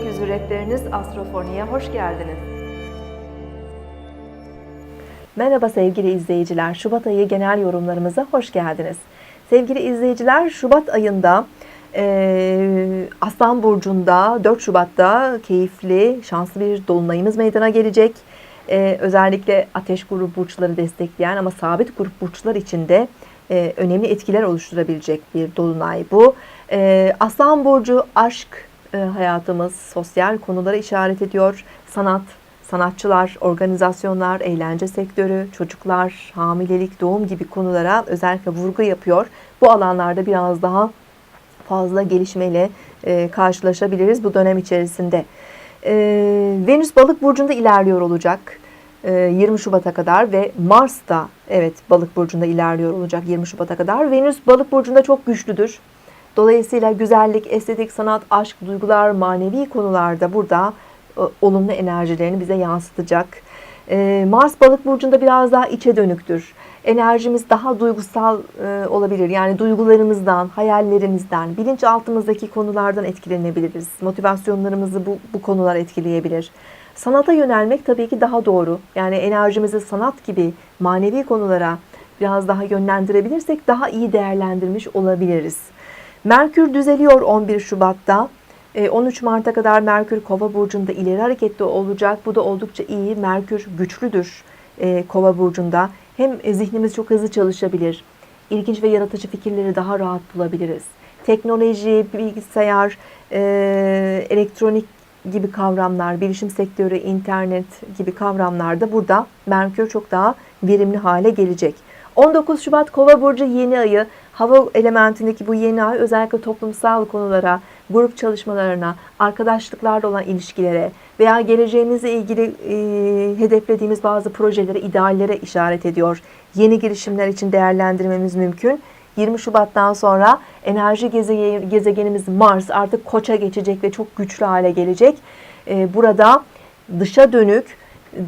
Rehberiniz Astrofoni'ye hoş geldiniz. Merhaba sevgili izleyiciler. Şubat ayı genel yorumlarımıza hoş geldiniz. Sevgili izleyiciler, Şubat ayında e, Aslan Burcu'nda 4 Şubat'ta keyifli, şanslı bir dolunayımız meydana gelecek. E, özellikle ateş grubu burçları destekleyen ama sabit grup burçlar için de e, önemli etkiler oluşturabilecek bir dolunay bu. E, Aslan Burcu aşk hayatımız, sosyal konulara işaret ediyor. Sanat, sanatçılar, organizasyonlar, eğlence sektörü, çocuklar, hamilelik, doğum gibi konulara özellikle vurgu yapıyor. Bu alanlarda biraz daha fazla gelişmeyle e, karşılaşabiliriz bu dönem içerisinde. E, Venüs balık burcunda ilerliyor olacak. e, 20 Şubat'a kadar ve Mars da evet balık burcunda ilerliyor olacak 20 Şubat'a kadar. Venüs balık burcunda çok güçlüdür. Dolayısıyla güzellik, estetik, sanat, aşk, duygular, manevi konularda burada e, olumlu enerjilerini bize yansıtacak. E, Mars balık burcunda biraz daha içe dönüktür. Enerjimiz daha duygusal e, olabilir. Yani duygularımızdan, hayallerimizden, bilinçaltımızdaki konulardan etkilenebiliriz. Motivasyonlarımızı bu, bu konular etkileyebilir. Sanata yönelmek tabii ki daha doğru. Yani enerjimizi sanat gibi manevi konulara biraz daha yönlendirebilirsek daha iyi değerlendirmiş olabiliriz. Merkür düzeliyor 11 Şubat'ta. E, 13 Mart'a kadar Merkür Kova burcunda ileri hareketli olacak. Bu da oldukça iyi. Merkür güçlüdür e, Kova burcunda. Hem zihnimiz çok hızlı çalışabilir. İlginç ve yaratıcı fikirleri daha rahat bulabiliriz. Teknoloji, bilgisayar, e, elektronik gibi kavramlar, bilişim sektörü, internet gibi kavramlarda burada Merkür çok daha verimli hale gelecek. 19 Şubat Kova burcu yeni ayı hava elementindeki bu yeni ay özellikle toplumsal konulara, grup çalışmalarına, arkadaşlıklarla olan ilişkilere veya geleceğimizle ilgili e, hedeflediğimiz bazı projelere, ideallere işaret ediyor. Yeni girişimler için değerlendirmemiz mümkün. 20 Şubat'tan sonra enerji gezegen- gezegenimiz Mars artık koça geçecek ve çok güçlü hale gelecek. E, burada dışa dönük,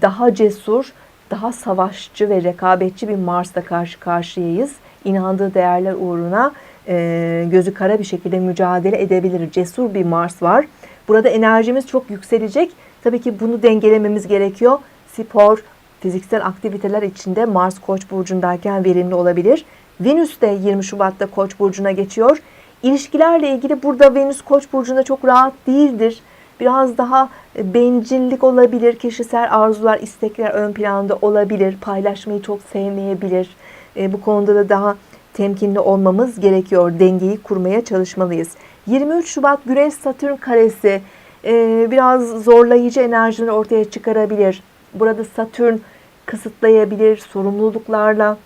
daha cesur, daha savaşçı ve rekabetçi bir Mars'la karşı karşıyayız. İnandığı değerler uğruna e, gözü kara bir şekilde mücadele edebilir. Cesur bir Mars var. Burada enerjimiz çok yükselecek. Tabii ki bunu dengelememiz gerekiyor. Spor, fiziksel aktiviteler içinde Mars Koç burcundayken verimli olabilir. Venüs de 20 Şubat'ta Koç burcuna geçiyor. İlişkilerle ilgili burada Venüs Koç burcunda çok rahat değildir. Biraz daha e, bencillik olabilir, kişisel arzular, istekler ön planda olabilir, paylaşmayı çok sevmeyebilir. E, bu konuda da daha temkinli olmamız gerekiyor. Dengeyi kurmaya çalışmalıyız. 23 Şubat Güneş Satürn karesi e, biraz zorlayıcı enerjileri ortaya çıkarabilir. Burada Satürn kısıtlayabilir, sorumluluklarla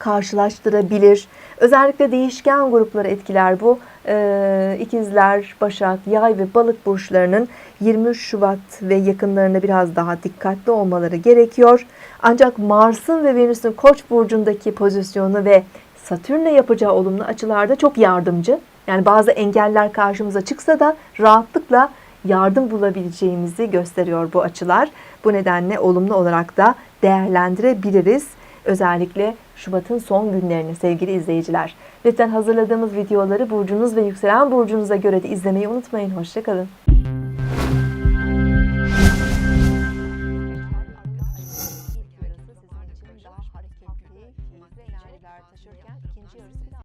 karşılaştırabilir. Özellikle değişken grupları etkiler bu. Ee, İkizler, Başak, Yay ve Balık burçlarının 23 Şubat ve yakınlarında biraz daha dikkatli olmaları gerekiyor. Ancak Mars'ın ve Venüs'ün Koç burcundaki pozisyonu ve Satürn'le yapacağı olumlu açılarda çok yardımcı. Yani bazı engeller karşımıza çıksa da rahatlıkla yardım bulabileceğimizi gösteriyor bu açılar. Bu nedenle olumlu olarak da değerlendirebiliriz. Özellikle Şubat'ın son günlerini sevgili izleyiciler. Lütfen hazırladığımız videoları burcunuz ve yükselen burcunuza göre de izlemeyi unutmayın. Hoşçakalın.